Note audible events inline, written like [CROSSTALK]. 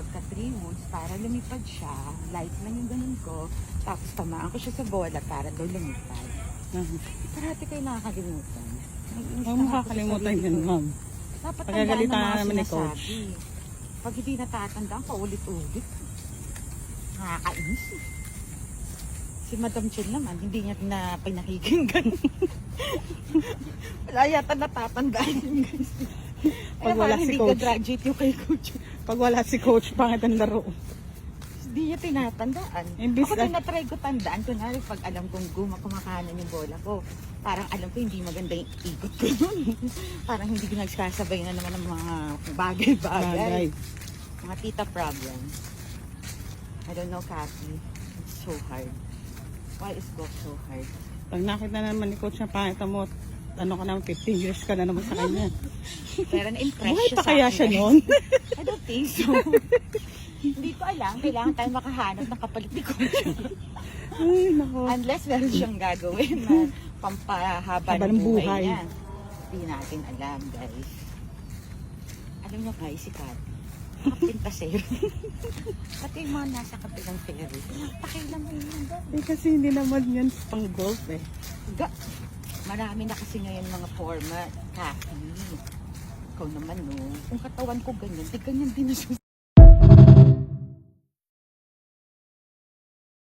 pagka three woods, para lumipad siya, light lang yung ganun ko, tapos tamaan ko siya sa bola para daw lumipad. Uh-huh. Parati kayo nakakalimutan. Huwag na mo kakalimutan yan, ma'am. Dapat ng mga naman ni Coach. Pag hindi natatandaan, paulit-ulit. Nakakainis. Si Madam Chen naman, hindi niya na pinakikinggan. [LAUGHS] wala yata natatandaan. Pag wala si hindi Coach. ka graduate yung kay Coach. Pag wala si coach, pangit ang laro. Hindi niya tinatandaan. Imbis Ako na- tinatry ko tandaan. Kunwari, pag alam kong guma, kumakanan yung bola ko, parang alam ko hindi maganda yung ikot ko nun. [LAUGHS] parang hindi ko nagsasabay na naman ng mga bagay-bagay. Bagay. Mga tita problem. I don't know, Kathy. It's so hard. Why is golf so hard? Pag nakita naman ni coach na pangit mo, ano ka naman, 15 years ka na naman sa kanya. Pero na-impress Buhay siya pa sa kaya akin siya eh. noon? I don't think so. hindi ko alam. Kailangan tayo makahanap ng kapalit ni Coach. Ay, nako. Unless meron siyang gagawin na pampahaba Haba ng ng buhay, buhay. niya. Hindi natin alam, guys. Alam niyo guys, si Kat, kapintasero. [LAUGHS] Pati yung mga nasa kabilang ferry, pakialam mo yun. Eh, kasi hindi naman yan pang golf eh. Ga, marami na kasi ngayon mga format. Kathy, ikaw naman no, kung katawan ko ganyan, di ganyan din ang.